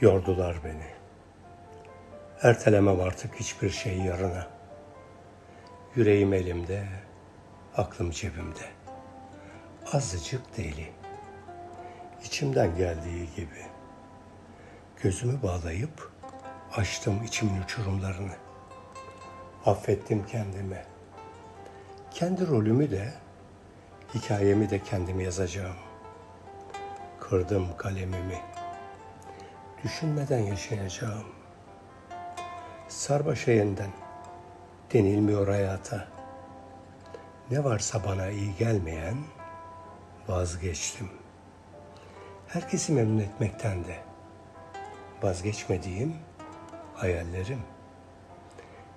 Yordular beni. Ertelemem artık hiçbir şey yarına. Yüreğim elimde, aklım cebimde. Azıcık deli. İçimden geldiği gibi. Gözümü bağlayıp açtım içimin uçurumlarını. Affettim kendimi. Kendi rolümü de, hikayemi de kendim yazacağım. Kırdım kalemimi. Düşünmeden yaşayacağım. Sarbaşa yeniden denilmiyor hayata. Ne varsa bana iyi gelmeyen vazgeçtim. Herkesi memnun etmekten de vazgeçmediğim hayallerim.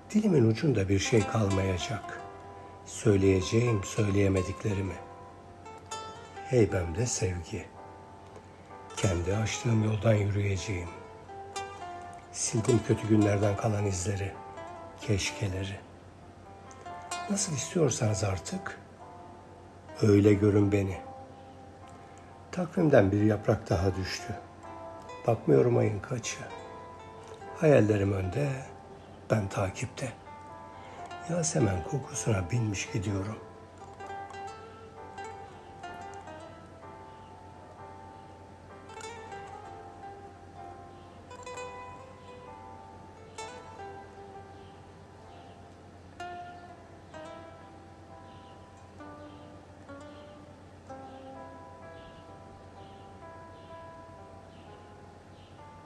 Dilimin ucunda bir şey kalmayacak. Söyleyeceğim söyleyemediklerimi. Heybemde sevgi. Kendi açtığım yoldan yürüyeceğim. Sildim kötü günlerden kalan izleri, keşkeleri. Nasıl istiyorsanız artık öyle görün beni. Takvimden bir yaprak daha düştü. Bakmıyorum ayın kaçı. Hayallerim önde, ben takipte. Yasemen kokusuna binmiş gidiyorum.